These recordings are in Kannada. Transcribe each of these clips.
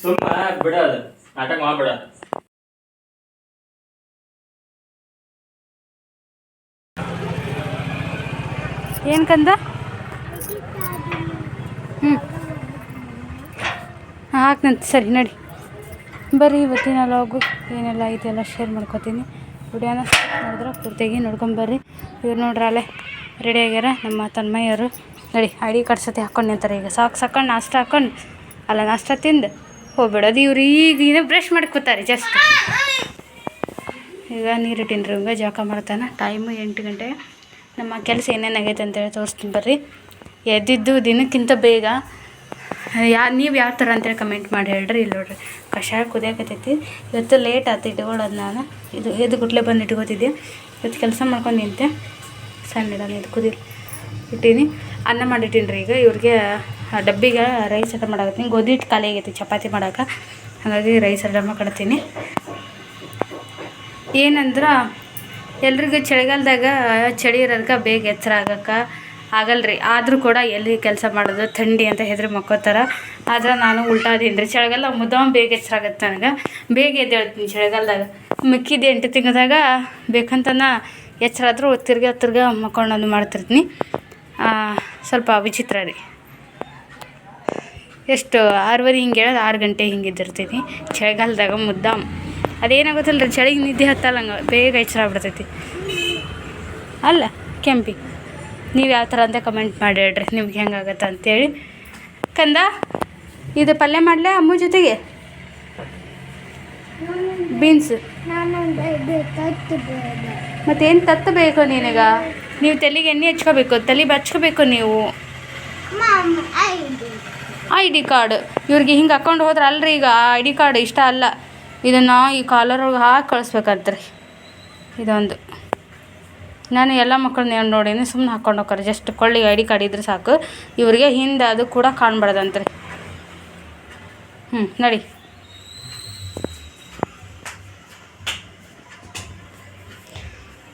ಸುಮ್ಮ ಅದು. ನಾಟಕ ಮಾಡ್ಬಿಡ. ಏನ್ ಕಂದ? ಹ್ಞೂ ಹಾಕ್ನಂತ. ಸರಿ, ನಡಿ. ಬರ್ರಿ, ಇವತ್ತಿನ ಲಾಗು ಏನೆಲ್ಲ ಐತೆ ಎಲ್ಲ ಶೇರ್ ಮಾಡ್ಕೊತೀನಿ. ವಿಡಿಯೋನ ನೋಡಿದ್ರೆ ಪೂರ್ತಿಯಾಗಿ ನೋಡ್ಕೊಂಬರ್ರಿ ಇವ್ರು ನೋಡ್ರಿ ಅಲ್ಲೇ ರೆಡಿ ಆಗ್ಯಾರ ನಮ್ಮ ತನ್ಮಯ್ಯವರು. ನಡಿ, ಐ ಕಾರ್ಡ್ ಸತಿ ಹಾಕೊಂಡು ನಿಂತಾರೆ ಈಗ. ಸಾಕ್ಸ್ ಹಾಕೊಂಡು ನಾಷ್ಟ ಹಾಕೊಂಡು. ಅಲ್ಲ, ನಾಷ್ಟ ತಿಂದು. ಹೋಗ್ಬಿಡೋದು. ಇವ್ರು ಈಗ ಇನ್ನೂ ಬ್ರಷ್ ಮಾಡ್ಕೋತಾರೆ ಜಸ್ಟ್ ಈಗ ನೀರಿಟ್ಟಿನ ರೂಮ್ಗೆ ಜಳಕ ಮಾಡ್ತಾನೆ. ಟೈಮು ಎಂಟು ಗಂಟೆ. ನಮ್ಮ ಕೆಲಸ ಏನೇನು ಆಗೈತೆ ಅಂತೇಳಿ ತೋರಿಸ್ತೀನಿ ಬರ್ರಿ. ಎದ್ದಿದ್ದು ದಿನಕ್ಕಿಂತ ಬೇಗ. ಯಾ, ನೀವು ಯಾವ ಥರ ಅಂತೇಳಿ ಕಮೆಂಟ್ ಮಾಡಿ ಹೇಳ್ರಿ. ಇಲ್ಲಿ ನೋಡ್ರಿ. ಕಷಾಯ ಕುದಿಯಾಕತೈತಿ ಇವತ್ತು ಲೇಟ್ ಆಯ್ತು ಇಟ್ಕೊಳ್ಳೋದು ನಾನು. ಇದು ಎದ್ದು ಗುಟ್ಲೆ ಬಂದು ಇಟ್ಕೋತಿದ್ದೆ. ಇವತ್ತು ಕೆಲಸ ಮಾಡ್ಕೊಂಡು ನಿಂತೆ. ಸಣ್ಣ ಇದು ಕುದಿ, ಇಟ್ಟೀನಿ. ಅನ್ನ ಮಾಡಿಟ್ಟೀನಿ ರೀ ಈಗ. ಇವ್ರಿಗೆ ಡಬ್ಬಿಗೆ ರೈಸ್ ಅಡ್ಡ ಮಾಡಾಕತ್ತೀನಿ. ಗೋಧಿ ಹಿಟ್ಟು ಖಾಲಿ ಆಗೈತಿ, ಚಪಾತಿ ಮಾಡೋಕೆ. ಹಾಗಾಗಿ ರೈಸ್ ಅಡ್ಡ ಮಾಡ್ಕೊಳ್ತೀನಿ ಏನಂದ್ರೆ, ಎಲ್ರಿಗೂ ಚಳಿಗಾಲದಾಗ ಚಳಿ ಇರೋದಕ್ಕೆ ಬೇಗ ಎಚ್ಚರ ಆಗಕ್ಕೆ ಆಗಲ್ರಿ ಆದರೂ ಕೂಡ ಎಲ್ಲಿ ಕೆಲಸ ಮಾಡೋದು, ಥಂಡಿ ಅಂತ ಹೆದ್ರಿ ಮಕ್ಕೋತಾರೆ. ಆದ್ರೆ ನಾನು ಉಲ್ಟಾ ಅದೀನಿ ರೀ ಚಳಿಗಾಲ ಮುದ್ದಾಮ್ ಬೇಗ ಎಚ್ಚರ ಆಗತ್ತೆ ನನಗೆ. ಬೇಗ ಎದ್ದೇಳ್ತೀನಿ ಚಳಿಗಾಲದಾಗ. ಮಿಕ್ಕಿದ ಎಂಟು ತಿಂಗಳದಾಗ ಬೇಕಂತನ ಎಚ್ಚರ ಆದರೂ ತಿರ್ಗಾ ತಿರ್ಗಾ ಮಕ್ಕೊಂಡು ಮಾಡ್ತಿರ್ತೀನಿ. ಸ್ವಲ್ಪ ವಿಚಿತ್ರ ರೀ. ಎಷ್ಟು ಆರೂವರೆ ಹಿಂಗೆ ಹೇಳೋದು ಆರು ಗಂಟೆ ಹಿಂಗೆ ಎದ್ದಿರ್ತೀನಿ ಚಳಿಗಾಲದಾಗ ಮುದ್ದಾಮ್. ಅದೇನಾಗುತ್ತಲ್ಲ ರೀ ಚಳಿಗೆ ನಿದ್ದೆ ಹತ್ತಲ್ಲ ಹಂಗೆ, ಬೇಗ ಎಚ್ಚರ ಆಗ್ಬಿಡ್ತೈತಿ. ಅಲ್ಲ, ಕೆಂಪಿ, ನೀವು ಯಾವ ಥರ ಅಂತ ಕಮೆಂಟ್ ಮಾಡಿ ಹೇಳ್ರಿ, ನಿಮ್ಗೆ ಹೆಂಗಾಗತ್ತೆ ಅಂತೇಳಿ. ಕಂದ, ಇದು ಪಲ್ಯ ಮಾಡಲೇ ಅಮ್ಮ ಜೊತೆಗೆ? ಬೀನ್ಸ್. ಮತ್ತೇನು ತತ್ತು ಬೇಕು ನಿನಗ? ನೀವು ತಲೆಗೆ ಎಣ್ಣೆ ಹಚ್ಕೋಬೇಕು, ತಲೆ ಬಚ್ಕೋಬೇಕು ನೀವು. I D card. ಇವ್ರಿಗೆ ಹಿಂಗೆ ಹಾಕೊಂಡು ಹೋದ್ರೆ ಅಲ್ರಿ ಈಗ ಐ ಡಿ ಕಾರ್ಡ್ ಇಷ್ಟ ಅಲ್ಲ. ಇದನ್ನು ಈ ಕಾಲರ್ ಒಳಗೆ ಹಾಕಿ ಕಳಿಸ್ಬೇಕಂತ್ರಿ ಇದೊಂದು. ನಾನು ಎಲ್ಲ ಮಕ್ಕಳನ್ನ ನೋಡೀನಿ ಸುಮ್ಮನೆ ಹಾಕ್ಕೊಂಡು ಹೋಗ್ತಾರೆ. ಜಸ್ಟ್ ಕೊಳ್ಳಿಗೆ ಐ ಡಿ ಕಾರ್ಡ್ ಇದ್ರೆ ಸಾಕು. ಇವರಿಗೆ ಹಿಂದೆ ಅದು ಕೂಡ ಕಾಣ್ಬಾರ್ದಂತ್ರಿ. ಹ್ಞೂ ನಡಿ.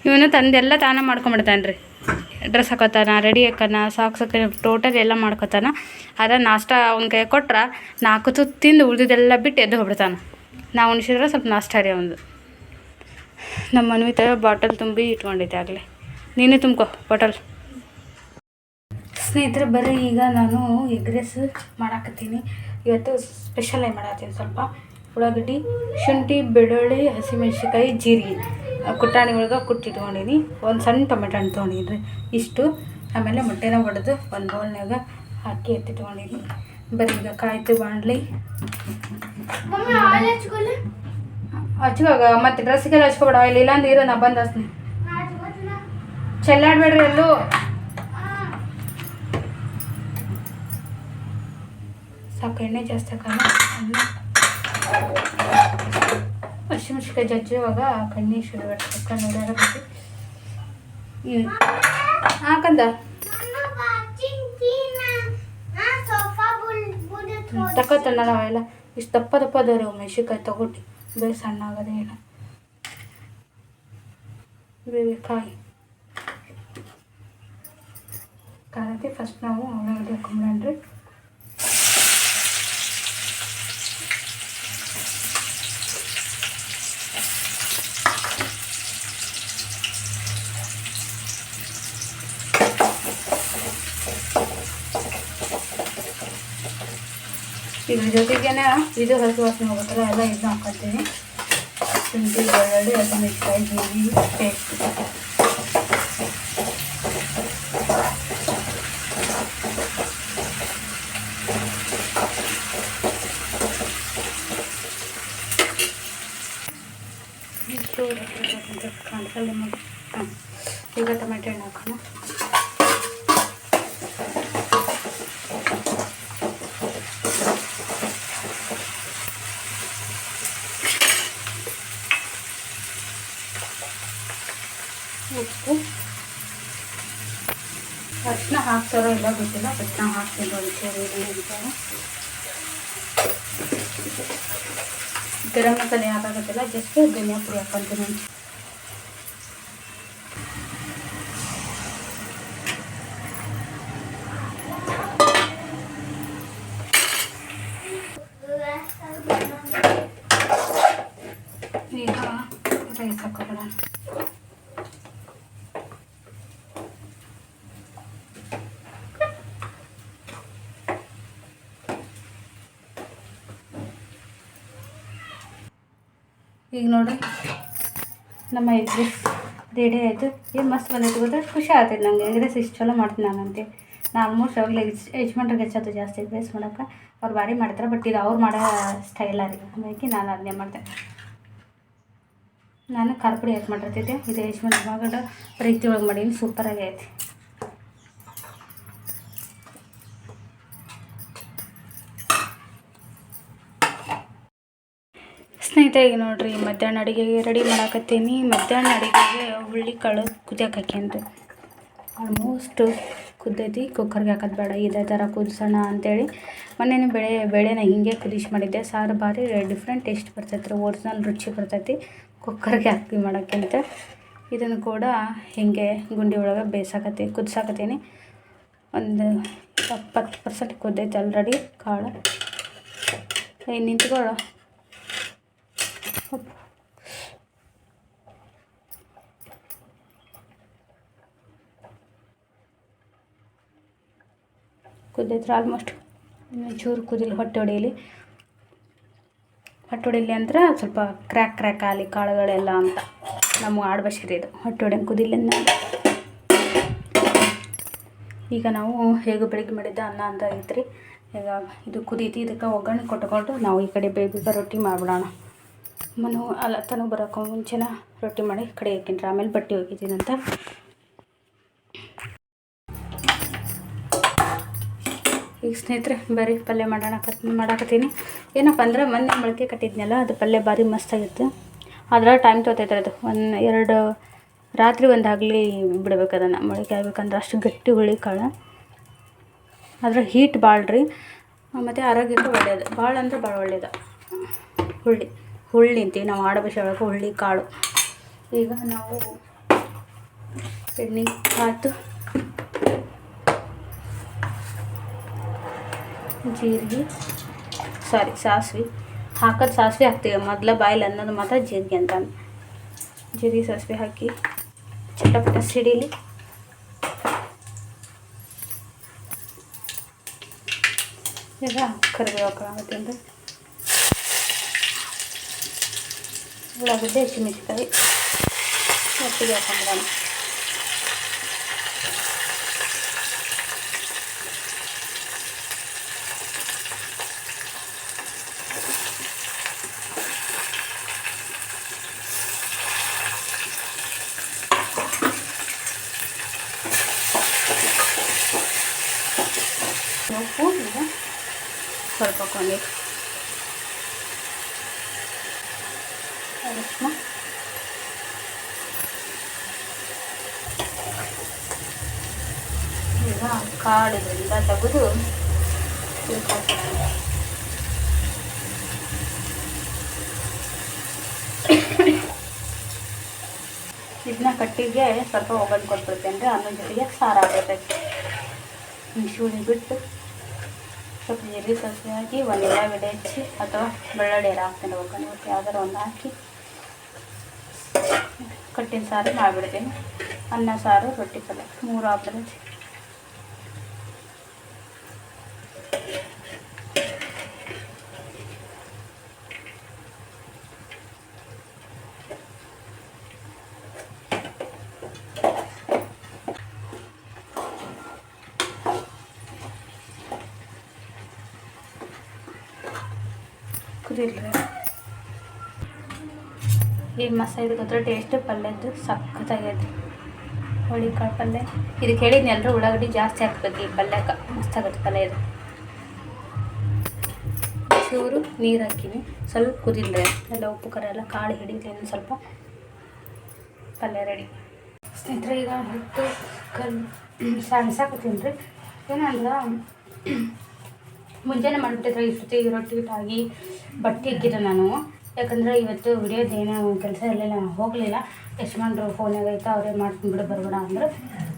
ಇವನು ತಂದೆಲ್ಲ ತಾನ ಮಾಡ್ಕೊಂಬಿಡ್ತಾನೆ ರೀ ಡ್ರೆಸ್ ಹಾಕೋತಾನ ರೆಡಿ ಹಾಕೋಣ ಸಾಕ್ಸ್ ಹಾಕೋಣ ಟೋಟಲ್ ಎಲ್ಲ ಮಾಡ್ಕೋತಾನ. ಅದ ನಾಷ್ಟ ಅವ್ನ ಕೈ ಕೊಟ್ರೆ ನಾಲ್ಕು ತುತ್ತು ತಿಂದು ಉಳಿದಿದ್ದೆಲ್ಲ ಬಿಟ್ಟು ಎದ್ದು ಹೋಗ್ಬಿಡ್ತಾನೆ. ನಾವು ಉಣಿಸಿದ್ರೆ ಸ್ವಲ್ಪ ನಾಷ್ಟ ರೀ ಅವನು ನಮ್ಮ ಮನ್ವಿತ ಬಾಟಲ್ ತುಂಬಿ ಇಟ್ಕೊಂಡಿದ್ದೆ ಆಗಲಿ. ನೀನೇ ತುಂಬ್ಕೊ ಬಾಟಲ್ ಸ್ನೇಹಿತರೆ ಬರೀ ಈಗ ನಾನು ಎಗ್ ರೈಸ್ ಮಾಡಾಕತ್ತೀನಿ. ಇವತ್ತು ಸ್ಪೆಷಲ್ ಆಗಿ ಮಾಡತ್ತೀನಿ ಸ್ವಲ್ಪ. ಉಳ್ಳಾಗಡ್ಡಿ ಶುಂಠಿ ಬೆಳ್ಳುಳ್ಳಿ ಹಸಿಮೆಣ್ಸಿನ್ಕಾಯಿ ಜೀರಿಗೆ. ಕುಟಾಣಿ ಕುಟ್ಟಾಣಿ ಒಳಗೆ ಕುಟ್ಟಿಟ್ಕೊಂಡಿನಿ ಒಂದು ಸಣ್ಣ ಟೊಮೆಟೊ ಹಣ್ಣು ತೊಗೊಂಡಿನಿ ರೀ ಇಷ್ಟು. ಆಮೇಲೆ ಮೊಟ್ಟೆನ ಒಡೆದು ಒಂದು ಬೌಲ್ನಾಗ ಹಾಕಿ ಎತ್ತಿಟ್ಕೊಂಡಿನಿ ಬರೀ ಈಗ ಕಾಯ್ತು ಬಾಣಲಿ. ಹಚ್ಕೋಗ. ಮತ್ತೆ ಡ್ರೆಸ್ಗೆಲ್ಲ ಹಚ್ಕೊಬೇಡ. ಇಲ್ಲಿ ಇಲ್ಲಾಂದ್ರೆ ಇರೋ ನಾ ಬಂದು ಹಚ್ತೀನಿ. ಚೆಲ್ಲಾಡ್ಬೇಡ್ರಿ ಎಲ್ಲೂ. ಸಾಕು ಎಣ್ಣೆ ಜಾಸ್ತಿ ಹಾಕೋಣ ಹಸಿಮೆಣ್ಸಿಕಾಯಿ ಜಜ್ಜುವಾಗ ಕಣ್ಣಿ ಶುರು ಕಣ್ಣು ನೋಡ್ಯಾರ ಹಾಕಂದ ತಕೋತಣ್ಣ ನಾವೆಲ್ಲ ಇಷ್ಟು ದಪ್ಪ ದಪ್ಪ ಅದಾವ ಮೆಣಸಿನ್ಕಾಯಿ ತಗೊಟ್ಟು ಬೇಗ ಸಣ್ಣ ಆಗೋದೇ ಇಲ್ಲ ಬೇಗ ಕಾಯಿ. ಕಾರಕ್ಕೆ ಫಸ್ಟ್ ನಾವು ಉಳ್ಳಾಗಡ್ಡಿ ಹಾಕೊಂಡ್ರಿ ಇದ್ರ ಜೊತೆಗೇನೆ ಇದು ಹಸಿ ವಾಸನೆ ಹೋಗುತ್ತಲ್ಲ ಎಲ್ಲ ಇದನ್ನ ಹಾಕೊತೀನಿ ಶುಂಠಿ ಬೆಳ್ಳುಳ್ಳಿ ಹಸಿಮೆಣಸಿಕಾಯಿ ಜೀರಿಗೆ ಪೇಸ್ಟ್ ಕಾಣಿಸಲ್ಲ ನಿಮಗೆ. ಹಾಂ ಈಗ ಟೊಮೆಟೊ ಹಣ್ಣು ಹಾಕೋಣ ಉಪ್ಪು ಅರ್ಶಿನ ಹಾಕ್ತಾರೋ ಇಲ್ಲ ಗೊತ್ತಿಲ್ಲ ಬಟ್ ನಾವು ಹಾಕ್ತೀವಿ ಒಂಚೂರು ಅಂತಾನೆ ಗರಂ ಮಸಾಲೆ ಜಸ್ಟ್ ಧನಿಯಾ ಪುಡಿ ಹಾಕೊಂತೀನಿ ಈಗ ನೋಡ್ರಿ. ನಮ್ಮ ಎಗ್ ರೈಸ್ ರೆಡಿ ಆಯಿತು. ಏನು ಮಸ್ತ್ ಬಂದೈತೆ ಗೊತ್ತಾ? ಖುಷಿ ಆಗ್ತೈತೆ ನಂಗೆ. ಎಗ್ ರೈಸ್ ಇಷ್ಟು ಚಲೋ ಮಾಡ್ತೀನಿ ನಾನಂತೆ ನಾ ಆಲ್ಮೋಸ್ಟ್ ಅವಾಗಲೇ ಯಜಮಾನ್ರಿಗೆ ಹೆಚ್ಚೋದು ಜಾಸ್ತಿ ಎಗ್ ರೈಸ್ ಮಾಡೋಕೆ ಅವ್ರು ಭಾರಿ ಮಾಡ್ತಾರೆ ಬಟ್ ಇದು ಅವ್ರು ಮಾಡೋ ಸ್ಟೈಲ್ ರೀ ಹಾಗಾಗಿ ನಾನು ಅದನ್ನೇ ಮಾಡಿದೆ. ನಾನು ಖಾರ ಪುಡಿ ಹಾಕಿ ಮಾಡಿರ್ತಿದ್ದೆ. ಇದು ಯಜಮಾನ್ ಮಗಡ ರೀತಿ ಒಳಗೆ ಮಾಡೀನಿ. ಸೂಪರಾಗಿ ಐತಿ ಸ್ನೇಹಿತರಿಗೆ ನೋಡ್ರಿ ಮಧ್ಯಾಹ್ನ ಅಡುಗೆಗೆ ರೆಡಿ ಮಾಡಾಕತ್ತೀನಿ. ಮಧ್ಯಾಹ್ನ ಅಡುಗೆಗೆ ಹುಳ್ಳಿ ಕಾಳು ಕುದಿಯಕ್ಕೆ ಹಾಕ್ಯನ್ರಿ ಆಲ್ಮೋಸ್ಟ್ ಕುದ್ದೈತಿ ಕುಕ್ಕರ್ಗೆ ಹಾಕೋದು ಬೇಡ. ಇದೇ ಥರ ಕುದಿಸೋಣ ಅಂತೇಳಿ ಮೊನ್ನೆ ಬೆಳೆ, ಬೆಳೆನ ಹಿಂಗೆ ಕುದಿಸಿ ಮಾಡಿದ್ದೆ. ಸಾರು ಭಾರಿ ಡಿಫ್ರೆಂಟ್ ಟೇಸ್ಟ್ ಬರ್ತೈತೆ ರೀ ಒರಿಜಿನಲ್ ರುಚಿ ಬರ್ತೈತಿ. ಕುಕ್ಕರ್ಗೆ ಹಾಕಿ ಮಾಡೋಕ್ಕಿಂತ ಇದನ್ನು ಕೂಡ ಹಿಂಗೆ ಗುಂಡಿ ಒಳಗೆ ಬೇಯಿಸಾಕತ್ತೀನಿ ಕುದಿಸಾಕತ್ತೀನಿ. ಒಂದು ಎಪ್ಪತ್ತು ಪರ್ಸೆಂಟ್ ಕುದ್ದೈತೆ ಆಲ್ರೆಡಿ ಕಾಳು. ನಿಂತ್ಕೊಳ್ಳೋ. ಕುದ್ದೈತ್ರಿ ಆಲ್ಮೋಸ್ಟ್ ಚೂರು ಕುದಿಲಿ ಹೊಟ್ಟೆ ಹೊಡೆಯಲಿ ಹೊಟ್ಟೆ ಹೊಡಿಲಿ ಅಂದ್ರೆ ಸ್ವಲ್ಪ ಕ್ರ್ಯಾಕ್ ಕ್ರ್ಯಾಕ್ ಆಗಲಿ, ಕಾಳುಗಳೆಲ್ಲ ಅಂತ. ನಮ್ಮ ಆಡ್ಬಶೀರಿ ಇದು. ಹೊಟ್ಟೆ ಹೊಡೆಯಂಗೆ ಕುದಿಲಿಂದ ಈಗ ನಾವು ಹೇಗೆ ಬೆಳಿಗ್ಗೆ ಮಾಡಿದ್ದ ಅನ್ನ ಅಂತ ಐತ್ರಿ. ಈಗ ಇದು ಕುದೀತಿ, ಇದಕ್ಕೆ ಒಗ್ಗರಣೆ ಕೊಟ್ಕೊಂಡು ನಾವು ಈ ಕಡೆ ಬೇಗ ರೊಟ್ಟಿ ಮಾಡಿಬಿಡೋಣ. ಮನು ಅಲ್ಲ ತನಗೆ ಬರೋಕ್ಕೂ ಮುಂಚೆನ ರೊಟ್ಟಿ ಮಾಡಿ ಕಡೆ ಹಾಕಿನ್ರಿ ಆಮೇಲೆ ಬಟ್ಟೆ ಒಗಿತೀನಿ ಈಗ ಸ್ನೇಹಿತರೆ, ಬರೀ ಪಲ್ಯ ಮಾಡೋಣ ಮಾಡಾಕತ್ತೀನಿ. ಏನಪ್ಪ ಅಂದ್ರೆ ಮೊನ್ನೆ ಮೊಳಕೆ ಕಟ್ಟಿದ್ನಲ್ಲ, ಅದು ಪಲ್ಯ ಭಾರಿ ಮಸ್ತಾಗಿತ್ತು. ಅದರ ಟೈಮ್ ತೊಗೊತೈತೆ ಅದು. ಒಂದು ಎರಡು ರಾತ್ರಿ ಒಂದು ಆಗಲಿ ಬಿಡ್ಬೇಕು ಅದನ್ನು. ಮೊಳಕೆ ಆಗ್ಬೇಕಂದ್ರೆ ಅಷ್ಟು ಗಟ್ಟಿ ಹುಳಿ ಕಾಳು. ಅದರ ಹೀಟ್ ಭಾಳ ರೀ. ಮತ್ತು ಆರೋಗ್ಯಕ್ಕೆ ಒಳ್ಳೆಯದು ಭಾಳ ಅಂದ್ರೆ ಭಾಳ ಒಳ್ಳೆಯದು ಹುಳ್ಳಿ ಹುಳ್ಳಿ ಅಂತೀವಿ ನಾವು ಆಡ ಭಾಷೆ ಒಳಗೆ ಹುಳ್ಳಿ ಕಾಳು. ಈಗ ನಾವು ಎಣ್ಣೆ ಕಾತು ಜೀರಿಗೆ, ಸಾರಿ, ಸಾಸಿವೆ. ಹಾಕೋದು ಸಾಸಿವೆ ಹಾಕ್ತೀವಿ. ಮೊದಲ ಬಾಯಲ್ಲಿ ಅನ್ನೋದು ಮಾತ್ರ ಜೀರಿಗೆ ಅಂತ. ಜೀರಿಗೆ, ಸಾಸಿವೆ ಹಾಕಿ ಚಟಪಟ ಸಿಡಿಲಿ. ಈಗ ಕರಿಬೇವು ಅಂದ್ರೆ ಉಳ್ಳಾಗಡ್ಡೆ ಹಸಿಮೆಣ್ಸಿಕಾಯಿ ಒಟ್ಟಿಗೆ ಹಾಕೊಂಡ್ಬಿಡೋಣ ಉಪ್ಪು ಈಗ ಸ್ವಲ್ಪ ಕೊಂಡಿ ಅರಿಶಿನ ಈಗ ಕಾಡಿದ್ರಿಂದ ತೆಗೆದು ಇದನ್ನ ಕಟ್ಟಿಗೆ ಸ್ವಲ್ಪ ಒಗ್ಗರಣೆ ಕೊಟ್ಬಿಡ್ತೇನೆ ರೀ ಅನ್ನ ಜೊತೆಗೆ ಸಾರು ಆಗ್ಬಿಡ್ತೈತಿ ಶೂನಿ ಬಿಟ್ಟು ಸ್ವಲ್ಪ ಜೀರಿಗೆ ಸಸಿ ಹಾಕಿ ಒಂದು ಉಳ್ಳಾಗಡ್ಡೆ ಹೆಚ್ಚಿ ಅಥವಾ ಬೆಳ್ಳುಳ್ಳಿ ಎಲ್ಲ ಹಾಕ್ತೀನಿ ಒಗ್ಗರಣೆ ಮತ್ತು ಯಾವ್ದಾರು ಒಂದು ಹಾಕಿ ಕಟ್ಟಿನ ಸಾರು ಮಾಡಿಬಿಡ್ತೀನಿ. ಅನ್ನ ಸಾರು, ರೊಟ್ಟಿ ಪಲ್ಯ, ಮೂರು ಆಗ್ಬಿಡುತ್ತೆ ಮಸಾಲೆ ಗೊತ್ತರ ಟೇಸ್ಟ್ ಪಲ್ಯದ್ದು ಸಖತ್ತಾಗೈತಿ. ಹೋಳಿ ಕಾಳು ಪಲ್ಯ. ಇದಕ್ಕೆ ಹೇಳಿದ್ನಿ ಎಲ್ಲರೂ ಉಳ್ಳಾಗಡ್ಡಿ ಜಾಸ್ತಿ ಹಾಕ್ಬೇಕು ಈ ಪಲ್ಯಕ್ಕೆ ಮಸ್ತಾಗತ್ತೆ ಪಲ್ಯ ಇದು. ಚೂರು ನೀರು ಹಾಕಿನಿ. ಸ್ವಲ್ಪ ಕುದಿದ್ರೆ ಎಲ್ಲ ಉಪ್ಪು, ಖಾರ ಎಲ್ಲ ಕಾಳು ಹಿಡಿಲಿ ಇನ್ನು ಸ್ವಲ್ಪ ಪಲ್ಯ ರೆಡಿ ಸ್ನೇಹಿತರೆ, ಈಗ ಹಿಟ್ಟು ಕಲ್ ಸಣ್ಸಾಕತ್ತೀನಿ ರೀ ಏನಂದ್ರೆ, ಮುಂಜಾನೆ ಮಾಡಿಬಿಟ್ಟಿದ್ರೆ ಇಷ್ಟೊತ್ತಿಗೆ ರೊಟ್ಟಿ ಹಿಟ್ಟಾಗಿ ಬಟ್ಟೆ ಇಕ್ಕಿದ್ದೆ ನಾನು. ಯಾಕಂದ್ರೆ ಇವತ್ತು ವಿಡಿಯೋದೇನೋ ಕೆಲಸ ಇರಲಿಲ್ಲ ನಾನು ಹೋಗಲಿಲ್ಲ ಯಶ್ಮಾನ್ರು ಫೋನಾಗ ಐತೆ ಅವರೇ ಬಿಡು, ಬರ್ಬೇಡ ಅಂದ್ರೆ.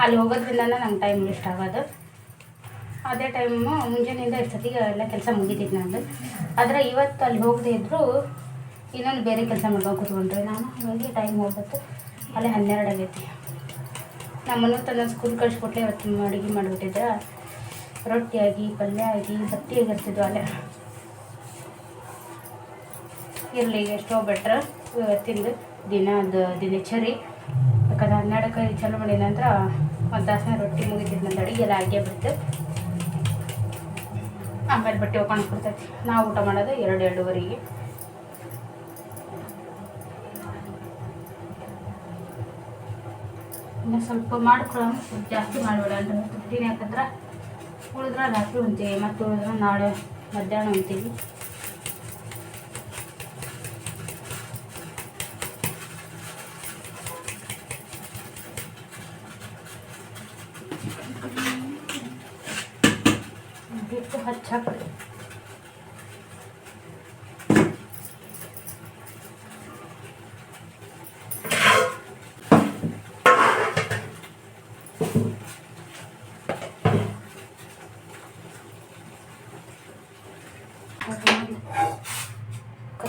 ಅಲ್ಲಿ ಹೋಗೋದ್ರಿಂದ ನಂಗೆ ಟೈಮ್ ವೇಸ್ಟ್ ಆಗೋದು. ಅದೇ ಟೈಮು ಮುಂಜಾನೆಯಿಂದ ಸತಿಗೆ ಎಲ್ಲ ಕೆಲಸ ಮುಗಿತಿತ್ತು ನಾನು ಆದರೆ ಇವತ್ತು ಅಲ್ಲಿ ಹೋಗದೆ ಇದ್ದರೂ ಇನ್ನೊಂದು ಬೇರೆ ಕೆಲಸ ಮಾಡ್ಕೊಂಡು ಕೂತ್ಕೊಂಡ್ರೆ. ನಾನು ಹಾಗಾಗಿ ಟೈಮ್ ಹೋಗ್ಬಿಟ್ಟು ಅಲ್ಲೇ ಹನ್ನೆರಡು ಆಗೈತಿ. ನಮ್ಮನ್ನು ತನ್ನ ಸ್ಕೂಲ್ ಕಳಿಸ್ಕೊಟ್ಲೆ ಇವತ್ತು ಅಡುಗೆ ಮಾಡಿಬಿಟ್ಟಿದ್ರೆ. ರೊಟ್ಟಿ ಆಗಿ, ಪಲ್ಯ ಆಗಿ ಬತ್ತಿ ಆಗಿರ್ತಿದ್ವು ಅಲ್ಲೇ. ಇರಲಿ, ಎಷ್ಟೋ ಬೆಟ್ರ್ ಇವತ್ತಿಂದು ದಿನದ ದಿನಚರಿ. ಯಾಕಂದ್ರೆ ಹನ್ನೆರಡಕ್ಕೆ ಚಾಲು ಮಾಡಿದ ನಂತರ ಒಂದು ತಾಸಿನ ರೊಟ್ಟಿ ಮುಗಿತಿದ್ದು ನಂದು ಅಡುಗೆ ಎಲ್ಲ ಆಗೇ ಬಿಡ್ತು. ಆಮೇಲೆ ಬಟ್ಟೆ ಒಕ್ಕೊಂಡು ಕೊಡ್ತೈತಿ ನಾವು ಊಟ ಮಾಡೋದು ಎರಡು, ಎರಡೂವರೆಗೆ. ಇನ್ನು ಸ್ವಲ್ಪ ಮಾಡ್ಕೊಳ್ಳೋಣ. ಸ್ವಲ್ಪ ಜಾಸ್ತಿ ಮಾಡಬೇಡ. ಅಂದ್ರೆ ತುಟ್ಟಿನ ಯಾಕಂದ್ರೆ ಉಳಿದ್ರೆ ರಾತ್ರಿ ಉಣ್ತೀವಿ ಮತ್ತು ಉಳಿದ್ರೆ ನಾಳೆ ಮಧ್ಯಾಹ್ನ ಉಣ್ತೀವಿ ಹಿಟ್ಟು ಹಚ್ಚಾಕ್ರಿ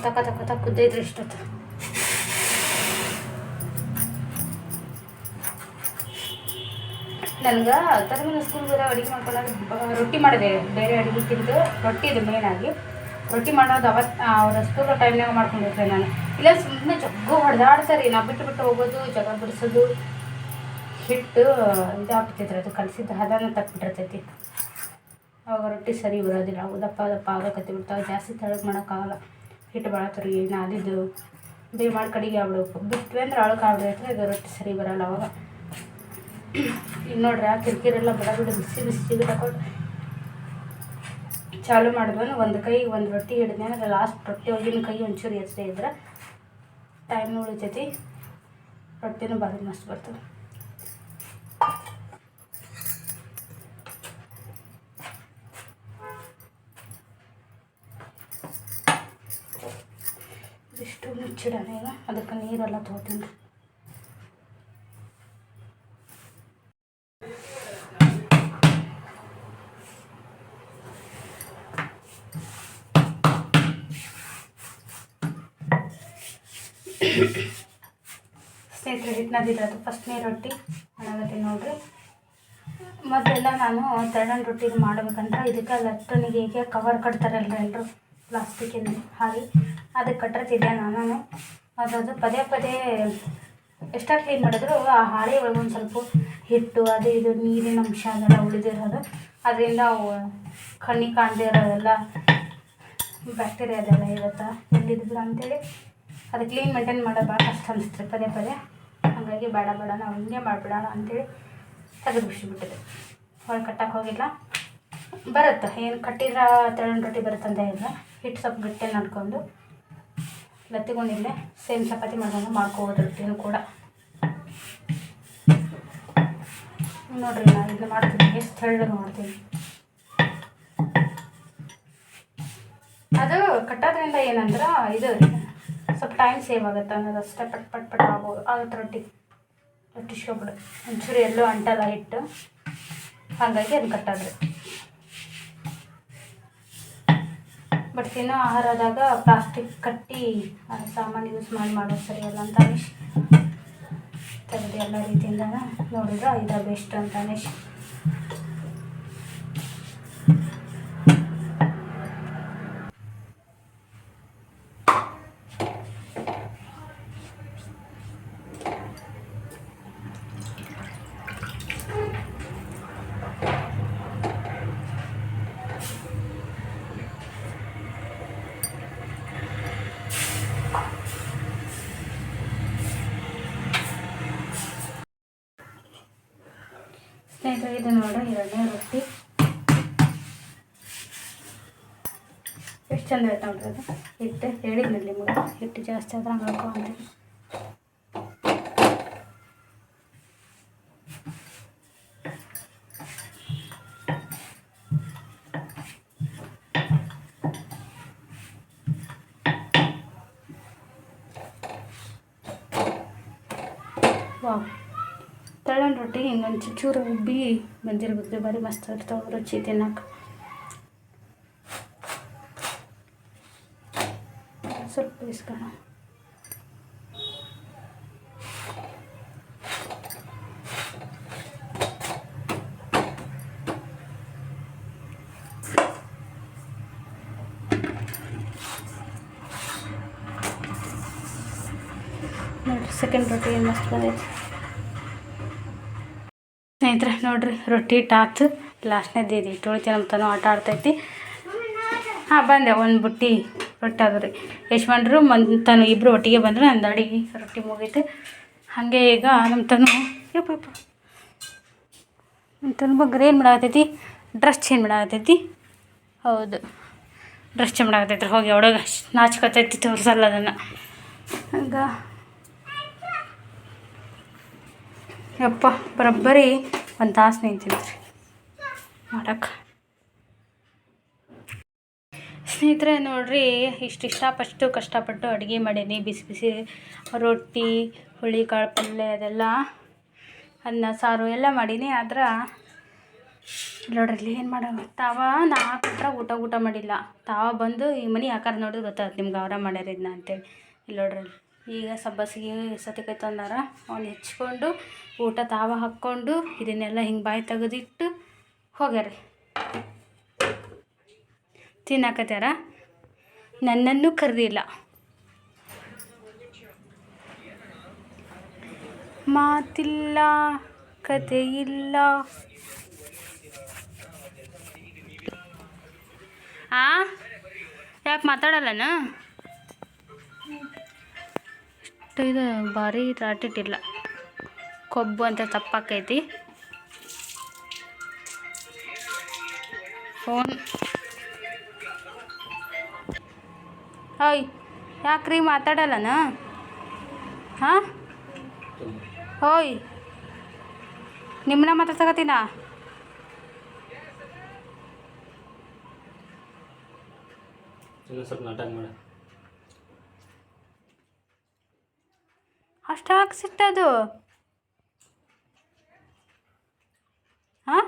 ಕಥ ತಕ ತಕ್ಕ ಕುದ್ದೈತ್ರಿ ಇಷ್ಟೊತ್ತು ನನ್ಗೆ ತರಮನ ಸ್ಕೂಲ್ಗೆ ಹೋದಾಗ ಅಡುಗೆ ಮಾಡ್ಕೊಳ್ಳೋದು ರೊಟ್ಟಿ ಮಾಡಿದೆ. ಬೇರೆ ಅಡುಗೆ ತಿಂದು ರೊಟ್ಟಿ ಇದು ಮೇನ್ ಆಗಿ. ರೊಟ್ಟಿ ಮಾಡೋದು ಅವತ್ತು ಅವ್ರ ಸ್ಕೂಲ್ ಟೈಮ್ನಾಗ ಮಾಡ್ಕೊಂಡಿರ್ತೆ ನಾನು. ಇಲ್ಲ ಸುಮ್ಮನೆ ಜಗ್ಗು ಹೊಡೆದಾಡ್ತಾರೆ. ನಾ ಬಿಟ್ಟು ಬಿಟ್ಟು ಹೋಗೋದು, ಜಗ ಬಿಡಿಸೋದು. ಹಿಟ್ಟು ಇದಾಗ್ಬಿಟ್ಟಿದ್ರೆ ಅದು ಕಲಸಿದ್ದು ಹದನ ತಪ್ಪಿಟ್ಟಿರ್ತೈತಿ ಅವಾಗ ರೊಟ್ಟಿ ಸರಿ ಬರೋದಿಲ್ಲ. ಉದಪ್ಪ ಅದಪ್ಪ ದಪ್ಪ ಆಗಕತ್ತಿ ಬಿಡ್ತಾವೆ. ಜಾಸ್ತಿ ತೆಳಗೆ ಮಾಡೋಕ್ಕಾಗಲ್ಲ. ಹಿಟ್ಟು ಭಾಳ ತರಿ ನಾದಿದ್ದು ಬೇ ಮಾಡಿ ಕಡೆಗೆ ಆಗ್ಬಿಡ್ಬೇಕು. ಬಿಟ್ವಿ ಅಂದ್ರೆ ಅಳಕ್ಕೆ ಆಗ್ಬಿಡೈತೆ ಇದು ರೊಟ್ಟಿ ಸರಿ ಬರಲ್ಲ ಅವಾಗ. ಇನ್ನು ನೋಡ್ರಿ, ಆ ಕಿರಿಕಿರೆಲ್ಲ ಬಡ ಬಿಡ ಬಿಸಿ ಬಿಸಿ ತಗೊಂಡು ಚಾಲು ಮಾಡಿದ್ವನು. ಒಂದು ಕೈ ಒಂದು ರೊಟ್ಟಿ ಹಿಡಿದ್ನೆ ಅಂದ್ರೆ ಲಾಸ್ಟ್ ರೊಟ್ಟಿ ಹೋಗಿನ ಕೈ ಒಂಚೂರು ಎಚ್ಚದೆ ಇದ್ರೆ ಟೈಮ್ ಉಳಿತೈತಿ. ರೊಟ್ಟಿನೂ ಭಾರಿ ಮಸ್ತ್ ಬರ್ತದೆ ಇಷ್ಟು ಮುಚ್ಚಿಡೋಣ ಈಗ ಅದಕ್ಕೆ ನೀರೆಲ್ಲ ತೊಗೊತೀನಿ ಸ್ನೇಹಿತರೆ ಹಿಟ್ಟಿನದಿರೋದು ಫಸ್ಟ್ನೇ ರೊಟ್ಟಿ ಮಾಡಾಕತ್ತೀನಿ ನೋಡ್ರಿ. ಮೊದಲೆಲ್ಲ ನಾನು ತೆಳ್ಳನ ರೊಟ್ಟಿ ಮಾಡ್ಬೇಕಂದ್ರೆ ಇದಕ್ಕೆ ಲಟ್ಟನಿಗೆ ಹೀಗೆ ಕವರ್ ಕಟ್ತಾರಲ್ರಿ ಎಲ್ಲರೂ ಪ್ಲಾಸ್ಟಿಕ್ಕಿನ ಹಾಗೆ ಅದಕ್ಕೆ ಕಟ್ಟಿರ್ತಿದ್ದೆ ನಾನು. ಅದದು ಪದೇ ಪದೇ ಎಷ್ಟಾ ಕ್ಲೀನ್ ಮಾಡಿದ್ರು, ಆ ಹಾಳೆ ಒಳಗೆ ಒಂದು ಸ್ವಲ್ಪ ಹಿಟ್ಟು, ಅದು ಇದು, ನೀರಿನ ಅಂಶ ಅದೆಲ್ಲ ಉಳಿದಿರೋದು. ಅದರಿಂದ ಅವು ಕಣ್ಣಿಗೆ ಕಾಣದೇ ಇರೋದೆಲ್ಲ ಬ್ಯಾಕ್ಟೀರಿಯಾ ಅದೆಲ್ಲ ಇರುತ್ತೆ ಎಲ್ಲಿದ್ರು ಅಂತೇಳಿ ಅದು ಕ್ಲೀನ್ ಮೇಂಟೈನ್ ಮಾಡೋದು ಭಾಳ ಕಷ್ಟ ಅನಿಸ್ತು ಪದೇ ಪದೇ. ಹಾಗಾಗಿ ಬೇಡ ಬೇಡ, ನಾವು ಹಿಂಗೆ ಮಾಡಿಬಿಡೋಣ ಅಂತೇಳಿ ತೆಗೆದು ಬಿಟ್ಟಿದೆ ಹೊರಗೆ ಕಟ್ಟಕ್ಕೆ ಹೋಗಿಲ್ಲ. ಬರುತ್ತೆ, ಏನು ಕಟ್ಟಿದ್ರೆ ತೆಳ್ಳನ ರೊಟ್ಟಿ ಬರುತ್ತಂತ ಹೇಳಿದ್ರೆ ಹಿಟ್ಟು ಸ್ವಲ್ಪ ಗಟ್ಟಿ ನಡ್ಕೊಂಡು ಲತ್ತಿಗೊಂಡಿಲ್ಲೇ ಸೇಮ್ ಚಪಾತಿ ಮಾಡೋಣ ಮಾಡ್ಕೋಬೋದು ರೊಟ್ಟಿನೂ ಕೂಡ. ನೋಡ್ರಿ ನಾನು ಇದು ಮಾಡ್ತೀನಿ. ಎಷ್ಟು ತೆಳ್ಳಗೆ ಮಾಡ್ತೀನಿ. ಅದು ಕಟ್ಟೋದ್ರಿಂದ ಏನಂದ್ರೆ ಇದು ಸ್ವಲ್ಪ ಟೈಮ್ ಸೇವ್ ಆಗುತ್ತೆ ಅನ್ನೋದು ಅಷ್ಟೇ. ಪಟ್ ಪಟ್ ಪಟ್ ಆಗ್ಬೋದು. ಆಗುತ್ತೆ ರೊಟ್ಟಿ ರೊಟ್ಟಿ ಶೋಬಿಡು ಒಂಚೂರು ಎಲ್ಲೂ ಅಂಟಲ್ಲ ಹಿಟ್ಟು. ಹಾಗಾಗಿ ಅದು ಕಟ್ಟೋದು. ಬಟ್ ತಿನ್ನೋ ಆಹಾರದಾಗ ಪ್ಲಾಸ್ಟಿಕ್ ಕಟ್ಟಿ ಸಾಮಾನು ಯೂಸ್ ಮಾಡಿ ಮಾಡೋದು ಸರಿಯಲ್ಲ ಅಂತ ತೆಗೆದು ಎಲ್ಲ ರೀತಿಯಿಂದ ನೋಡಿದ್ರೆ ಇದು ಬೆಸ್ಟ್ ಅಂತ ಅನಿಶ್. ಸ್ನೇಹಿತರೆ ಇದು ನೋಡ್ರಿ ಎರಡನೇ ರೊಟ್ಟಿ. ಎಷ್ಟು ಚಂದ ಆಯ್ತು ನೋಡ್ರಿ ಅದು? ಹಿಟ್ಟು? ಹೇಳಿದ್ನಲ್ಲಿ ನಿಮಗೆ. ಹಿಟ್ಟು ಜಾಸ್ತಿ ಆದ್ರೆ ಹಂಗೆ ಹಾಕೊಂತೀನಿ ವಾವ್. ರೊಟ್ಟಿ ಹಿಂಗೊಂದು ಚೂರು ಉಬ್ಬಿ ಬಂದಿರ್ಬೇಕು ಬಾರಿ ಮಸ್ತ್ ಇರ್ತಾವೆ ರುಚಿ ತಿನ್ನಕ್ಕೆ ಸ್ವಲ್ಪ ಇಸ್ಕೋಣ ನೋಡಿರಿ ಸೆಕೆಂಡ್ ರೊಟ್ಟಿ ಏನು ಮಸ್ತ್ ಬಂದೈತಿ. ಸ್ನೇಹಿತರೆ, ನೋಡ್ರಿ, ರೊಟ್ಟಿ ಟಾತ್ ಲಾಸ್ಟ್ನೇದು ಇದು ನಮ್ಮ ತನೂ ಆಟ ಆಡ್ತೈತಿ. ಹಾಂ, ಬಂದೆ, ಒಂದು ಬುಟ್ಟಿ ರೊಟ್ಟಿ ಅದು ರೀ ಯಶ್ವಂಡ್ರು ಮಂತನು ಇಬ್ಬರು ಒಟ್ಟಿಗೆ ಬಂದರು, ನಂದು ಅಡಿಗೆ ರೊಟ್ಟಿ ಮುಗೀತು. ಹಾಗೆ ಈಗ ನಮ್ಮ ತನು, ಯಪ್ಪ ನಮ್ಮ ತನು ಬಗ್ಗೆ ಏನು ಮಾಡಾಕತ್ತೈತಿ? Dress change ಮಾಡಾಕತ್ತೈತಿ. ಹೌದು. ಡ್ರೆಸ್ ಚೇಂಜ್ ಮಾಡಾಕತ್ತೈತ್ರಿ, ಹೋಗಿ ಒಳಗೆ ನಾಚ್ಕೊತೈತಿ ತೋರಿಸಲ್ಲ ಅದನ್ನು. ಹಂಗ. ಯಪ್ಪ, ಬರೋಬ್ಬರಿ. ಒಂದು ತಾಸು ನಿಂತೀನಿ ಮಾಡಕ್ಕೆ ಸ್ನೇಹಿತರೆ, ನೋಡ್ರಿ, ಇಷ್ಟು ಇಷ್ಟಪಷ್ಟು ಕಷ್ಟಪಟ್ಟು ಅಡುಗೆ ಮಾಡೀನಿ. ಬಿಸಿ ಬಿಸಿ ರೊಟ್ಟಿ, ಹುಳಿಕಾಳು ಪಲ್ಯ ಅದೆಲ್ಲ, ಅನ್ನ, ಸಾರು ಎಲ್ಲ ಮಾಡೀನಿ. ಆದ್ರೆ ನೋಡ್ರಿ, ಏನು ಮಾಡೋ ತಾವ ನಾ ಹಾಕಿಟ್ರೆ ಊಟ ಊಟ ಮಾಡಿಲ್ಲ. ತಾವ ಬಂದು ಈ ಮನೆ ಆಕಾರ ನೋಡಿದ್ರೆ ಗೊತ್ತಾಗುತ್ತೆ ನಿಮ್ಗೆ ಅವರ ಮಾಡ್ಯಾರ ಇದನ್ನ ಅಂತೇಳಿ. ಇಲ್ಲಿ ನೋಡ್ರಿ. ಈಗ ಸಬ್ಬಸಿಗೆ ಸತಿಕಾಯಿ ತಂದಾರ. ಅವ್ನು ಹೆಚ್ಕೊಂಡು ಊಟ ತಾವ ಹಾಕ್ಕೊಂಡು ಇದನ್ನೆಲ್ಲ ಹಿಂಗೆ ಬಾಯಿ ತೆಗೆದಿಟ್ಟು ಹೋಗ್ಯಾರ. ತಿನ್ನಾಕತ್ಯಾರ? ನನ್ನನ್ನು ಕರೆದಿಲ್ಲ. ಮಾತಿಲ್ಲ ಕತೆ ಇಲ್ಲ ಆ? ಯಾಕೆ ಮಾತಾಡಲ್ಲನ? ಇಷ್ಟು ಇದು ಭಾರಿ ರಾಟಿಟ್ಟಿಲ್ಲ ಕೊಬ್ಬು ಅಂತ ತಪ್ಪಾಕೈತಿ. ಫೋನ್. ಓಯ್, ಯಾಕ್ರಿ ಮಾತಾಡಲ್ಲನ? ಹಾಂ? ಓಯ್ ನಿಮ್ಮನ್ನ ಮಾತಾಡ್ಸಕತ್ತೀನ? ಸ್ವಲ್ಪ ನಾಟಕ ಮಾಡ. ಅಷ್ಟು ಹಾಕ್ಸಿಟ್ಟದು ಹಾಂ?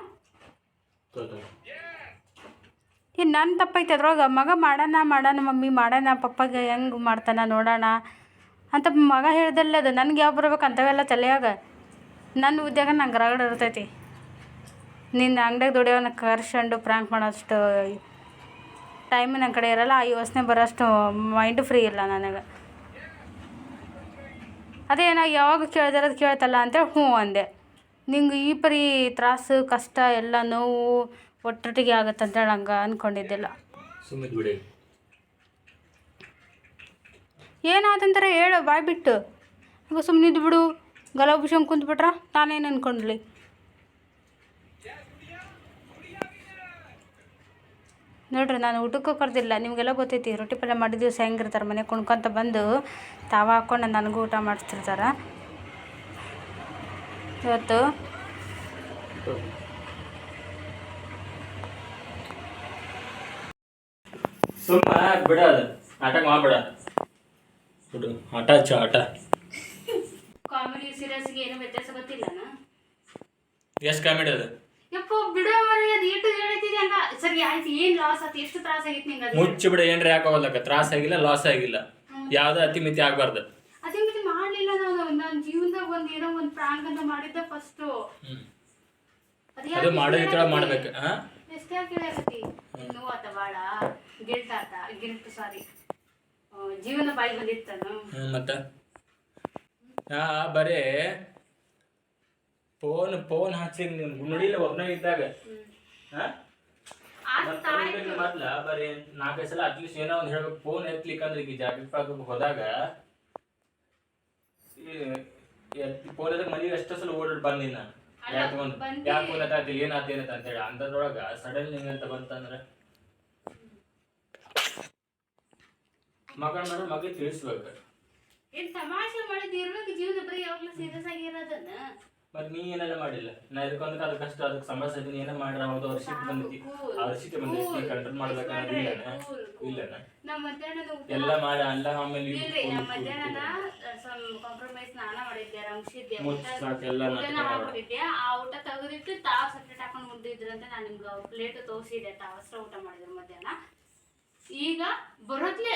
ಇನ್ನು ನನ್ನ ತಪ್ಪೈತೆ ಅದ್ರೊಳಗೆ. ಮಗ ಮಾಡೋಣ ಮಾಡೋಣ, ಮಮ್ಮಿ ಮಾಡೋಣ, ಪಪ್ಪಾಗೆ ಹೆಂಗೆ ಮಾಡ್ತಾನ ನೋಡೋಣ ಅಂತ ಮಗ ಹೇಳ್ದಲ್ಲ ಅದು. ನನಗೆ ಯಾವ ಬರ್ಬೇಕು ಅಂಥವೆಲ್ಲ ತಲೆಯಾಗ. ನನ್ನ ಉದ್ಯೋಗ ನಂಗೆ ರಗಡ್ ಇರ್ತೈತಿ. ನಿನ್ನ ಅಂಗಡಿಯಾಗ ದುಡಿಯೋನ ಕರ್ಸ್ಕೊಂಡು ಪ್ರ್ಯಾಂಕ್ ಮಾಡೋಷ್ಟು ಟೈಮ್ ನನ್ನ ಕಡೆ ಇರಲ್ಲ. ಆ ಯೋಚನೆ ಬರೋಷ್ಟು ಮೈಂಡ್ ಫ್ರೀ ಇಲ್ಲ ನನಗೆ. ಅದೇ ನಾ ಯಾವಾಗ ಕೇಳ್ದಿರೋದು ಕೇಳ್ತಲ್ಲ ಅಂತೇಳಿ ಹ್ಞೂ ಅಂದೆ. ನಿಂಗೆ ಈ ಪರಿ ತ್ರಾಸು ಕಷ್ಟ ಎಲ್ಲ ನೋವು ಒಟ್ಟೊಟ್ಟಿಗೆ ಆಗುತ್ತೆ ಅಂತೇಳಿ ಹಂಗೆ ಅಂದ್ಕೊಂಡಿದ್ದಿಲ್ಲ ಏನಾದಂತಾರೆ ಹೇಳು ಬಾಯ್ಬಿಟ್ಟು ಹಂಗೆ ಸುಮ್ಮನಿದ್ದು ಬಿಡು. ಗಲಾಭೂಷಣ್ ಕುಂತ್ಬಿಟ್ರ? ನಾನೇನು ಅನ್ಕೊಂಡ್ಲಿ? ನೋಡ್ರಿ ನಾನು ಊಟಕ್ಕೂ ಕರೆದಿಲ್ಲ. ನಿಮಗೆಲ್ಲ ಗೊತ್ತೈತಿ ರೊಟ್ಟಿ ಪಲ್ಯ ಮಾಡಿದ ದಿವಸ ಹೆಂಗಿರ್ತಾರೆ ಮನೆ ಕುಣ್ಕೊಂತ ಬಂದು ತಾವ ಹಾಕ್ಕೊಂಡು ನನಗೂ ಊಟ ಮಾಡಿಸ್ತಿರ್ತಾರೆ ಇವತ್ತು ಸುಮ್ಮ ಬಿಡ ಅದು. ನಾಟಕ ಮಾಡ್ಬೇಡ ಬಿಡು ಆಟ ಹಚ್ಚು ಆಟ. ಕಾಮಿಡಿ ಸೀರಿಯಸ್ಗೆ ಏನು ವ್ಯತ್ಯಾಸ ಗೊತ್ತಿಲ್ಲ ಎಷ್ಟು ಕಾಮಿಡಿ ಅದು? ಯಪ್ಪ ಬಿಡೋ ಮರಿ ಅದು ಇಟ್ಟು ಹೇಳ್ತಿದ್ದೆ ಹಂಗ ಸರಿ ಆಯ್ತು ಏನ್ ಲಾಸ್ ಆಯ್ತು? ಎಷ್ಟು ತ್ರಾಸ ಆಗೈತಿ ನಿಂಗೆ ಅದು? ಮುಚ್ಚಿ ಬಿಡ ಏನ್ರಿ ಯಾಕಾಗಲ್ಲಕ್ಕ ತ್ರಾಸ ಆಗಿಲ್ಲ ಲಾಸ್ ಆಗಿಲ್ಲ. ಯಾವ್ದು ಅತಿಮಿತಿ ಆಗ್ಬಾರ್ದು. ಅದೇ ಮತ್ತೆ ಮಾಡ್ಲಿಲ್ಲ ನಾನು. ನನ್ನ ಜೀವನದಾಗ ಒಂದ್ ಏನೋ ಒಂದ್ ಪ್ರಾಂಕ್ ಅಂತ ಮಾಡಿದ್ದೆ ಫಸ್ಟ್. ಅದು ಮಾಡೋ ಮಾಡ್ಬೇಕು ಹಾ? ಎಷ್ಟೇ ಕೇಳಿ ನೋವು ಆತ ಬಾಳ. ಗಿಲ್ಟ್ ಆತ ಗಿಲ್ಟ್ ಸಾರಿ ಜೀವನ ಬಾಯಿ ಬಂದಿತ್ತನು? ಮತ್ತ? ಹಾ ಬರೇ ಫೋನ್ ಫೋನ್ ಹಚ್ಚಿ ನೋಡಿಲ್ಲ ಒಬ್ಬನೇ ಇದ್ದಾಗ. ಮೊದ್ಲ ಬರೀ ನಾಲ್ಕೈದು ಸಲ ಅಟ್ಲೀಸ್ಟ್ ಏನೋ ಒಂದು ಹೇಳ್ಬೇಕು. ಫೋನ್ ಎತ್ಲಿಕ್ಕೆ ಅಂದ್ರೆ ಈಗ ಜಾಕೆಟ್ ಪಾಕಕ್ಕೆ ಹೋದಾಗ ಫೋನ್ ಎದಕ್ಕೆ ಮನೆಗೆ ಎಷ್ಟೋ ಸಲ ಓಡಾಡ್ ಬಂದಿನ ಯಾಕೆ ಒಂದು ಯಾಕೆ ಫೋನ್ ಎತ್ತಾತಿಲ್ಲ ಏನಾತ ಏನತ್ತ ಅಂತೇಳಿ. ಅಂದ್ರೊಳಗ ಸಡನ್ ಹಿಂಗಂತ ಬಂತಂದ್ರ ಮಗನ ಮಾಡಿ ಮಗಳಿಗೆ ತಿಳಿಸ್ಬೇಕು. ಏನ್ ತಮಾಷೆ ಮಾಡಿದ್ ಇರ್ಬೇಕು ಜೀವನ ಬರೀ ಯಾವಾಗ್ಲೂ ಸೀರಿಯಸ್ ಆಗಿರೋದನ್ನ. ಮತ್ ನೀ ಏನೆಲ್ಲ ಮಾಡಿಲ್ಲ? ನಾ ಇದಕ್ಕೊಂದಕ್ಕೆ ಅದಕ್ಕೆ ಕಷ್ಟ ಅದಕ್ಕೆ ಸಮಸ್ಯೆ ನೀ ಏನೋ ಮಾಡ್ರ ಒಂದು ವರ್ಷಕ್ಕೆ ಬಂದೈತಿ. ವರ್ಷಕ್ಕೆ ಸಿಟ್ಟು ಬಂದೈತಿ. ಕಂಟ್ರೋಲ್ ಮಾಡ್ಬೇಕು ಅನ್ನೋದು ಇಲ್ಲನ? ಇಲ್ಲನ? ನಮ್ಮ ಮಧ್ಯಾಹ್ನದ ಎಲ್ಲ ಮಾಡ ಅಲ್ಲ ಆಮೇಲೆ ಕಾಂಪ್ರಮೈಸ್ ನಾನ ಮಾಡಿದ್ದೆ ರಂಗಿಸಿದ್ದೆ ಆ ಊಟ ತೆಗೆದಿಟ್ಟು ತಾವ್ ಸಪ್ರೇಟ್ ಹಾಕೊಂಡು ಮುಟ್ಟಿದ್ರು ಅಂತ ನಾನು ನಿಮ್ಗೆ ಪ್ಲೇಟ್ ತಾವ್ ಅಷ್ಟ ಊಟ ಮಾಡಿದ್ರು ಮಧ್ಯಾಹ್ನ. ಈಗ ಬರೋದ್ಲೆ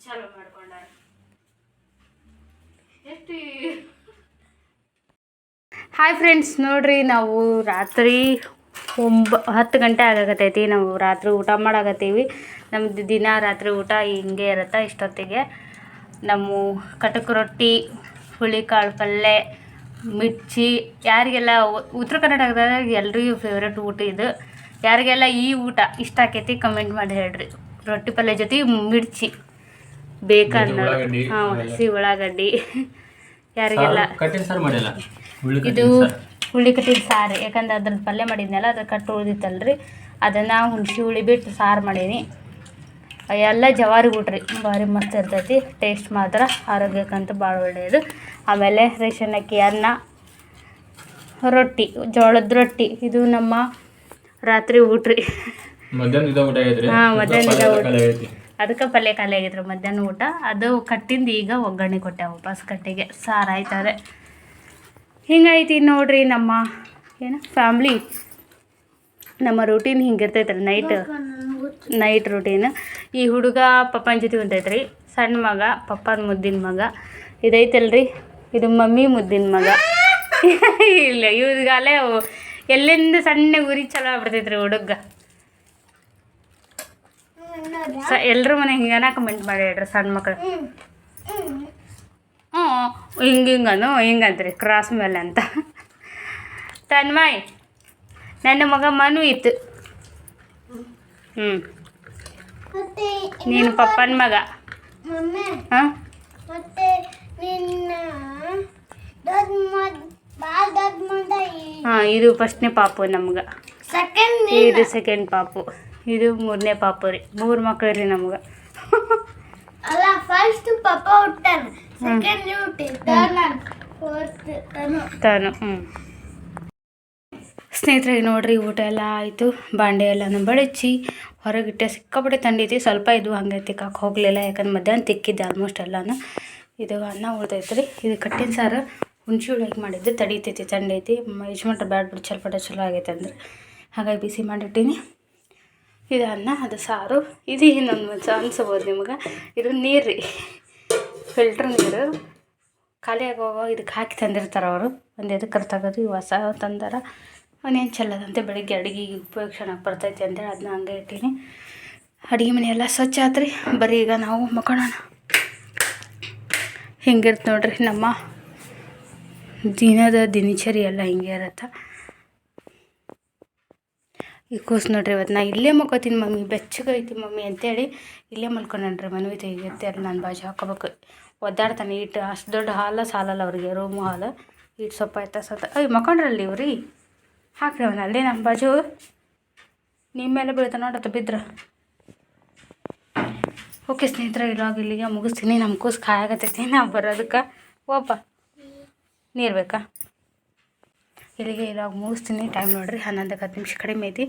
ಚಲೋ ಮಾಡ್ಕೊಂಡಾರ. ಎಷ್ಟು? ಹಾಯ್ ಫ್ರೆಂಡ್ಸ್ ನೋಡ್ರಿ ನಾವು ರಾತ್ರಿ ಒಂಬ ಹತ್ತು ಗಂಟೆ ಆಗಾಕತ್ತೈತಿ. ನಾವು ರಾತ್ರಿ ಊಟ ಮಾಡಾಕತ್ತೀವಿ. ನಮ್ಮದು ದಿನ ರಾತ್ರಿ ಊಟ ಹಿಂಗೆ ಇರುತ್ತೆ ಇಷ್ಟೊತ್ತಿಗೆ. ನಮ್ಮ ಕಟಕ್ ರೊಟ್ಟಿ ಹುಳಿಕಾಳು ಪಲ್ಯ ಮಿರ್ಚಿ ಯಾರಿಗೆಲ್ಲ ಉತ್ತರ ಕರ್ನಾಟಕದಾಗ ಎಲ್ರಿಗೂ ಫೇವ್ರೆಟ್ ಊಟ ಇದು. ಯಾರಿಗೆಲ್ಲ ಈ ಊಟ ಇಷ್ಟ ಆಕೈತಿ ಕಮೆಂಟ್ ಮಾಡಿ ಹೇಳ್ರಿ. ರೊಟ್ಟಿ ಪಲ್ಯ ಜೊತೆ ಮಿರ್ಚಿ. ಬೇಕನ್ನ ಹಾಂ. ಹಸಿ ಉಳ್ಳಾಗಡ್ಡಿ. ಯಾರಿಗೆಲ್ಲ ಇದು ಸಾರು. ಹುಳಿ ಕಟ್ಟಿದ ಸಾರು. ಯಾಕಂದ್ರೆ ಅದ್ರದ್ದು ಪಲ್ಯ ಮಾಡಿದ್ನಲ್ಲ ಅದ್ರ ಕಟ್ಟು ಉಳಿದಿತ್ತಲ್ರಿ. ಅದನ್ನು ಹುಣಸಿ ಹುಳಿ ಬಿಟ್ಟು ಸಾರು ಮಾಡೀನಿ. ಎಲ್ಲ ಜವಾರಿ ಬಿಟ್ರಿ ಭಾರಿ ಮಸ್ತ್ ಇರ್ತೈತಿ. ಟೇಸ್ಟ್ ಮಾತ್ರ ಆರೋಗ್ಯಕ್ಕಂತೂ ಭಾಳ ಒಳ್ಳೆಯದು. ಆಮೇಲೆ ರೇಷನ್ ಅಕ್ಕಿ ಅನ್ನ ರೊಟ್ಟಿ ಜೋಳದ ರೊಟ್ಟಿ. ಇದು ನಮ್ಮ ರಾತ್ರಿ ಊಟ್ರಿ. ಹಾಂ ಮಧ್ಯಾಹ್ನ ಇದ ಊಟ. ಅದಕ್ಕೆ ಪಲ್ಯ ಖಾಲಿ ಆಗಿದ್ರು ಮಧ್ಯಾಹ್ನ ಊಟ. ಅದು ಕಟ್ಟಿಂದ ಈಗ ಒಗ್ಗರಣೆ ಕೊಟ್ಟೆ ವಾಪಸ್ ಕಟ್ಟಿಗೆ. ಸಾರು ಆಯ್ತದೆ. ಹಿಂಗೈತಿ ನೋಡ್ರಿ ನಮ್ಮ ಏನು ಫ್ಯಾಮ್ಲಿ ನಮ್ಮ ರೂಟೀನ್ ಹಿಂಗಿರ್ತೈತ್ರಿ ನೈಟ್ ನೈಟ್ ರೂಟೀನ್ ಈ ಹುಡುಗ ಪಪ್ಪನ ಜೊತೆ ಹೊಂತೈತ್ರಿ ಸಣ್ಣ ಮಗ, ಪಪ್ಪನ ಮುದ್ದಿನ ಮಗ. ಇದೈತಲ್ರಿ, ಇದು ಮಮ್ಮಿ ಮುದ್ದಿನ ಮಗ. ಇಲ್ಲ ಇವ್ರಿಗಾಲೇ ಎಲ್ಲಿಂದ ಸಣ್ಣ ಉರಿ ಚಲೋ ಆಗ್ಬಿಡ್ತೈತ್ರಿ ಹುಡುಗ. ಸ ಎಲ್ಲರೂ ಮನೆ ಹಿಂಗನ ಕಮೆಂಟ್ ಮಾಡಿ ಹೇಳ್ರಿ ಸಣ್ಣ ಹ್ಞೂ ಹಿಂಗೆ ಹಿಂಗನು ಹಿಂಗಂತ್ರಿ ಕ್ರಾಸ್ ಮೇಲೆ ಅಂತ. ತನ್ಮಯ್ ನನ್ನ ಮಗ ಮನು ಇತ್ತು. ಹ್ಞೂ ನೀನು ಪಪ್ಪನ ಮಗ. ಹಾಂ? ಇದು ಫಸ್ಟ್ನೇ ಪಾಪು ನಮ್ಗೆ. ಸೆಕೆಂಡ್ ಇದು ಸೆಕೆಂಡ್ ಪಾಪು. ಇದು ಮೂರನೇ ಪಾಪು ರೀ. ಮೂರು ಮಕ್ಕಳು ರೀ ನಮ್ಗೆ. ಅಲ್ಲ ಫಸ್ಟ್ ಪಾಪ ಹುಟ್ಟಾನ. ತಾನು ಹ್ಞೂ ಸ್ನೇಹಿತರೆ ನೋಡ್ರಿ ಊಟ ಎಲ್ಲ ಆಯಿತು. ಬಾಂಡೆ ಎಲ್ಲನೂ ಬಳಚಿ ಹೊರಗಿಟ್ಟೆ ಸಿಕ್ಕಾಪಟ್ಟೆ ತಂಡೈತಿ ಸ್ವಲ್ಪ ಇದು ಹಂಗೆ ತಿಕ್ಕಾಕೆ ಹೋಗಲಿಲ್ಲ ಯಾಕಂದ್ರೆ ಮಧ್ಯಾಹ್ನ ತಿಕ್ಕಿದ್ದೆ ಆಲ್ಮೋಸ್ಟ್ ಎಲ್ಲನೂ. ಇದು ಅನ್ನ ಉಳ್ದೈತೆ ರೀ ಇದು ಕಟ್ಟಿನ ಸಾರು ಹುಣ್ಸೆ ಹುಳಿಗೆ ಮಾಡಿದ್ದು ತಡಿತೈತಿ ತಂಡೈತಿ ಯಜಮಾನ್ರು ಬ್ಯಾಡ್ ಬಿಡಿ ಚಲ್ಪಟ ಚಲೋ ಆಗೈತೆ ಅಂದ್ರೆ. ಹಾಗಾಗಿ ಬಿಸಿ ಮಾಡಿಟ್ಟೀನಿ. ಇದು ಅನ್ನ ಅದು ಸಾರು. ಇದು ಇನ್ನೊಂದು ಅನ್ಸ್ಬೋದು ನಿಮ್ಗೆ. ಇದು ನೀರು ರೀ ಫಿಲ್ಟ್ರ್ ನೀರು ಖಾಲಿ ಆಗೋ ಇದಕ್ಕೆ ಹಾಕಿ ತಂದಿರ್ತಾರೆ ಅವರು. ಒಂದು ಎದಕ್ಕೆ ಈ ಹೊಸ ತಂದಾರ. ಅವನೇನು ಚೆಲ್ಲದಂತೆ ಬೆಳಿಗ್ಗೆ ಅಡುಗೆಗೆ ಚೆನ್ನಾಗಿ ಬರ್ತೈತಿ ಅಂತೇಳಿ ಅದನ್ನ ಹಂಗೆ ಇಟ್ಟೀನಿ. ಅಡುಗೆ ಮನೆ ಎಲ್ಲ ಸ್ವಚ್ಛ ಆತ್ರಿ. ಬರೀ ಈಗ ನಾವು ಮಕ್ಕೊಳ್ಳೋಣ ಹಿಂಗಿರ್ತ ನೋಡ್ರಿ ನಮ್ಮ ದಿನದ ದಿನಚರಿ ಎಲ್ಲ ಹಿಂಗೆ ಇರತ್ತೆ. ಈ ಕೂಸು ನೋಡ್ರಿ ಇವತ್ತು ನಾ ಇಲ್ಲೇ ಮಕ್ಕೋತೀನಿ ಮಮ್ಮಿ. ಬೆಚ್ಚಗೈತಿ ಮಮ್ಮಿ ಅಂತೇಳಿ ಇಲ್ಲೇ ಮಲ್ಕೊಂಡ್ರಿ ಮನವಿ ತೆಗಿಯುತ್ತೆ. ಅಲ್ಲಿ ನಾನು ಬಾಜು ಹಾಕೋಬೇಕು. ಒದ್ದಾಡ್ತಾನೆ ಇಟ್ಟು ಅಷ್ಟು ದೊಡ್ಡ ಹಾಲ, ಸಾಲಲ್ಲ ಅವ್ರಿಗೆ ರೂಮು ಹಾಲು. ಇಟ್ಟು ಸ್ವಲ್ಪ ಆಯ್ತಾ ಸತ ಅಯ್ಯ, ಮಕ್ಕೊಂಡ್ರಲ್ಲಿ ಇವ್ರಿ? ಹಾಕ್ರಿ ಅವನ, ಅಲ್ಲೇ ನಮ್ಮ ಬಾಜು. ನಿಮ್ಮ ಮೇಲೆ ಬೀಳ್ತಾನೆ ನೋಡತ್ತ ಬಿದ್ರೆ. ಓಕೆ ಸ್ನೇಹಿತರೆ, ಇವಾಗ ಇಲ್ಲಿಗೆ ಮುಗಿಸ್ತೀನಿ. ನಮ್ಮ ಕೂಸು ಕಾಯಾಗತ್ತೈತಿ ನಾವು ಬರೋದಕ್ಕೆ. ಓಪ ನೀರು ಬೇಕಾ? ಇಲ್ಲಿಗೆ ಇವಾಗ ಮುಗಿಸ್ತೀನಿ. ಟೈಮ್ ನೋಡ್ರಿ, ಹನ್ನೊಂದಕ್ಕೆ ಹತ್ತು ನಿಮಿಷ ಕಡಿಮೆ ಐತಿ.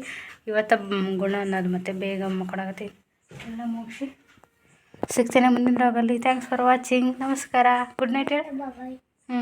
ಇವತ್ತು ಗುಣ ಅನ್ನೋದು ಮತ್ತೆ ಬೇಗ ಮಕ್ಕಳಾಗತ್ತೆ ಎಲ್ಲ ಮುಗಿಸಿ. ಸಿಗ್ತೇನೆ ಮುಂದಿನ ರಾಗಲ್ಲಿ ಥ್ಯಾಂಕ್ಸ್ ಫಾರ್ ವಾಚಿಂಗ್ ನಮಸ್ಕಾರ. ಗುಡ್ ನೈಟ್ ಹೇಳಿ ಹ್ಞೂ